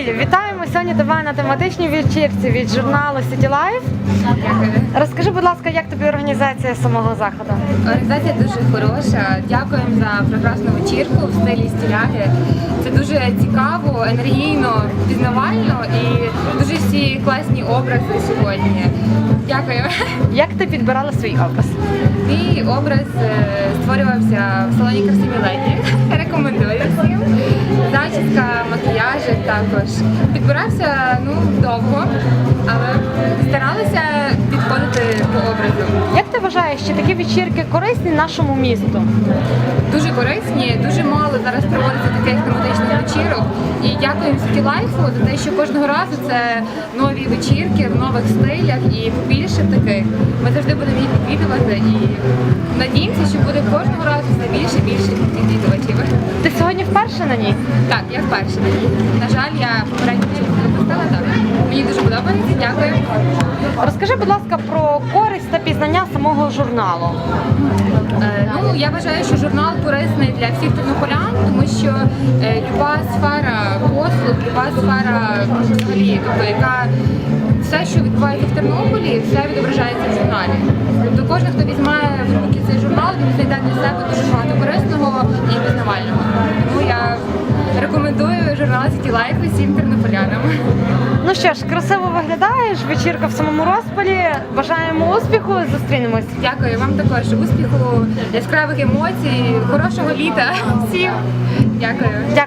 Вітаємо сьогодні тебе на тематичній вечірці від журналу City Life. Дякую. Розкажи, будь ласка, як тобі організація самого заходу? Організація дуже хороша. Дякуємо за прекрасну вечірку в стилі стіляги. Це дуже цікаво, енергійно, пізнавально і дуже всі класні образи сьогодні. Дякую. Як ти підбирала свій образ? Мій образ е, створювався в салоні красиві леді. Макіяжі також. Підбирався ну довго, але старалася підходити по образу. Як ти вважаєш, чи такі вечірки корисні нашому місту? Дуже корисні, дуже мало зараз проводиться таких тематичних вечірок. І дякуємо City Life за те, що кожного разу це нові вечірки в нових стилях і побільше таких. Ми завжди будемо їх відвідувати і надіємося, що буде кожного разу все більше і більше відвідувачів. Ти сьогодні вперше на ній? Так, я вперше. На ній. На жаль, я попередню вечірку запустила так. Мені дуже подобається. Дякую. Розкажи, будь ласка, про користь та пізнання самого журналу. Е, Ну, я вважаю, що журнал корисний для всіх тернополян, тому що е, люба сфера послуг, люба сфера взагалі, тобто яка все, що відбувається в Тернополі, все відображається в журналі. Знайде дуже багато корисного і пізнавального. Тому я рекомендую журнал «Сіті лайф» усім тернополянам. Ну що ж, красиво виглядаєш, вечірка в самому розпалі. Бажаємо успіху, зустрінемось. Дякую вам також успіху, яскравих емоцій, хорошого літа всім. Дякую. Дякую.